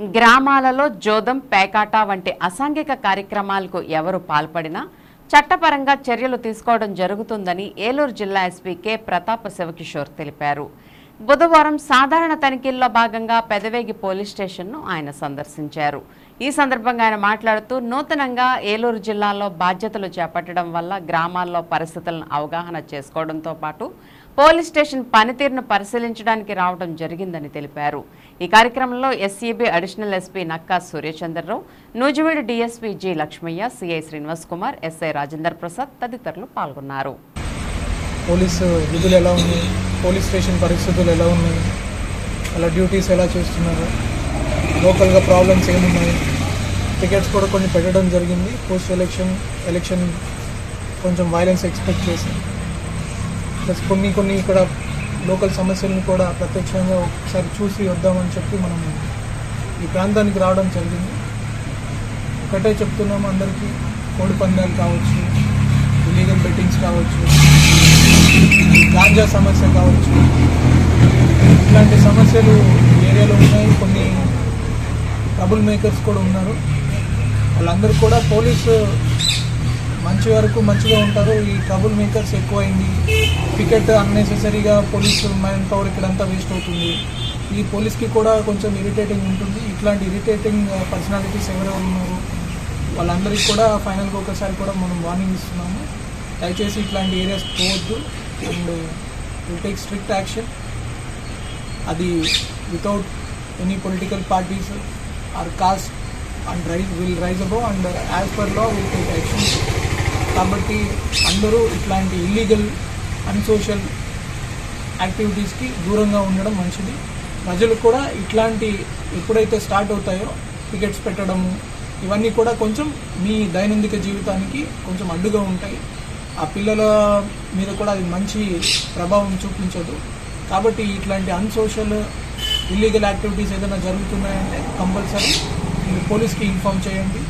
గ్రామాలలో జోదం పేకాట వంటి అసాంఘిక కార్యక్రమాలకు ఎవరు పాల్పడినా చట్టపరంగా చర్యలు తీసుకోవడం జరుగుతుందని ఏలూరు జిల్లా ఎస్పీ కె. ప్రతాప శివకిషోర్ తెలిపారు. బుధవారం సాధారణ తనిఖీల్లో భాగంగా పెదవేగి పోలీస్ స్టేషన్ను ఆయన సందర్శించారు. ఈ సందర్భంగా ఆయన మాట్లాడుతూ నూతనంగా ఏలూరు జిల్లాలో బాధ్యతలు చేపట్టడం వల్ల గ్రామాల్లో పరిస్థితులను అవగాహన చేసుకోవడంతో పాటు పోలీస్ స్టేషన్ పనితీరును పరిశీలించడానికి రావడం జరిగిందని తెలిపారు. ఈ కార్యక్రమంలో SCB additional SP Nakka Suryachandrarao Nuzvid DSP G Lakshmaiah CI Srinivas Kumar SI Rajender Prasad తదితరులు పాల్గొన్నారు. పోలీసు విధులు ఎలా ఉన్నాయి? పోలీస్ స్టేషన్ పరిస్థితులు ఎలా ఉన్నాయి? అలా డ్యూటీస్ ఎలా చేస్తున్నారు? లోకల్గా ప్రాబ్లమ్స్ ఏమున్నాయి? టికెట్స్ కూడా కొన్ని పెట్టడం జరిగింది. పోస్ట్ ఎలక్షన్ ఎలక్షన్ కొంచెం వైలెన్స్ ఎక్స్పెక్ట్ చేసి ప్లస్ కొన్ని కొన్ని ఇక్కడ లోకల్ సమస్యలను కూడా ప్రత్యక్షంగా ఒకసారి చూసి వద్దామని చెప్పి మనం ఈ ప్రాంతానికి రావడం జరిగింది. ఒకటే చెప్తున్నాము అందరికీ. కోడి పందాలు కావచ్చు ఇలీగల్ బెట్టింగ్స్ కావచ్చు గాంజా సమస్య కావచ్చు. ఇట్లాంటి సమస్యలు ఏరియాలో ఉన్నాయి. కొన్ని ట్రబుల్ మేకర్స్ కూడా ఉన్నారు. వాళ్ళందరూ కూడా పోలీసు మంచి వరకు మంచిగా ఉంటారు. ఈ ట్రబుల్ మేకర్స్ ఎక్కువైంది. టికెట్ అన్నెసెసరీగా పోలీసు మైన్ పవర్ ఇక్కడంతా వేస్ట్ అవుతుంది. ఈ పోలీస్కి కూడా కొంచెం ఇరిటేటింగ్ ఉంటుంది. ఇట్లాంటి ఇరిటేటింగ్ పర్సనాలిటీస్ ఎవరెవరు ఉన్నారు. వాళ్ళందరికీ కూడా ఫైనల్గా ఒకసారి కూడా మనం వార్నింగ్ ఇస్తున్నాము. దయచేసి ఇట్లాంటి ఏరియాస్ పోవద్దు. And will take strict action అది without any political parties or caste and rise will rise above and as per law will take action కాబట్టి అందరూ ఇట్లాంటి ఇల్లీగల్ అన్సోషల్ యాక్టివిటీస్కి దూరంగా ఉండడం మంచిది ప్రజలు కూడా ఇట్లాంటి ఎప్పుడైతే స్టార్ట్ అవుతాయో టికెట్స్ పెట్టడము ఇవన్నీ కూడా కొంచెం మీ దైనందిక జీవితానికి కొంచెం అడ్డుగా ఉంటాయి ఆ పిల్లల మీద కూడా అది మంచి ప్రభావం చూపించదు. కాబట్టి ఇట్లాంటి అన్సోషల్ ఇల్లీగల్ యాక్టివిటీస్ ఏదైనా జరుగుతున్నాయంటే కంపల్సరీ మీరు పోలీస్కి ఇన్ఫామ్ చేయండి.